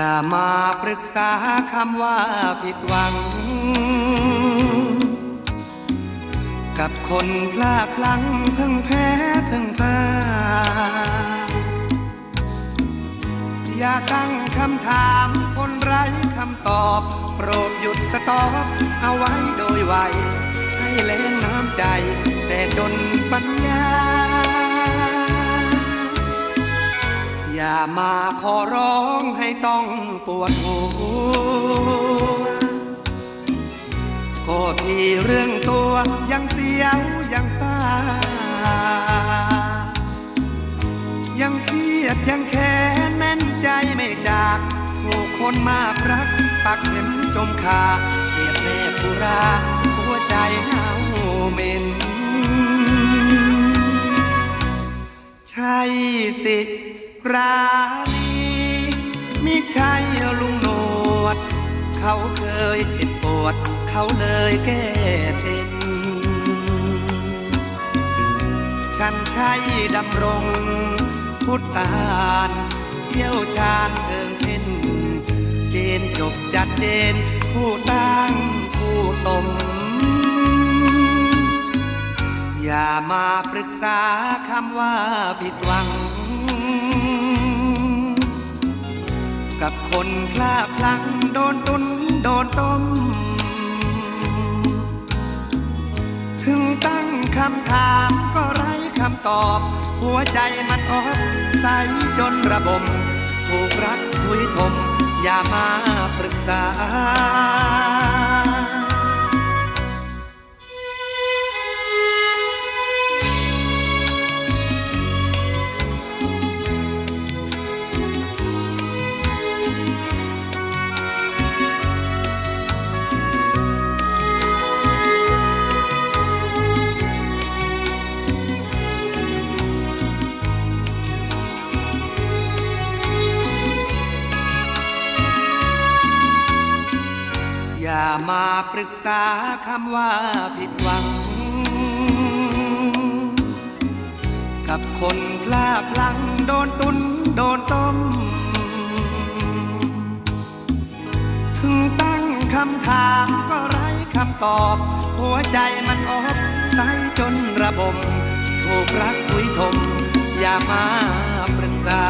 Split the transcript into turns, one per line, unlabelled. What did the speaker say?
อย่ามาปรึกษาคำว่าผิดหวัง กับคนพลาดพลั้งเพิ่งแพ้เพิ่งพลาดอย่าตั้งคำถามคนไร้คำตอบ โปรดหยุดสต็อปเอาไว้โดยไวให้เล่นน้ำใจ แต่จนปัญญา อย่ามาขอร้องให้ต้องปวดหัวก็ที่เรื่องตัวยังเสียวยังตายังเครียดยังแค้นแม่นใจไม่จากถูกคนมากรัก ปักเข็มจมขาเสียบแนบปุราหัวใจเฮาเหม็น รานีมิใช่ลุงหนวดเขาเคยเจ็บปวด เขาเลยแก้เป็นฉันใช่ดำรง พุทธานเชี่ยวชาญเชิงเช่นเจนจบจัดเจนผู้สร้างผู้สมอย่ามาปรึกษาคำว่าผิดหวัง กับคนพลาดพลั้งโดนตุนโดนต้ม ถึงตั้งคำถามก็ไร้คำตอบ หัวใจมันออกใสจนระบม ถูกรักทุยทม อย่ามาปรึกษา อย่ามาปรึกษาคำว่าผิดหวัง กับคนพลาดพลังโดนตุนโดนต้ม ถึงตั้งคำถามก็ไร้คำตอบ หัวใจมันออกใสจนระบม ถูกรักทุยทม อย่ามาปรึกษา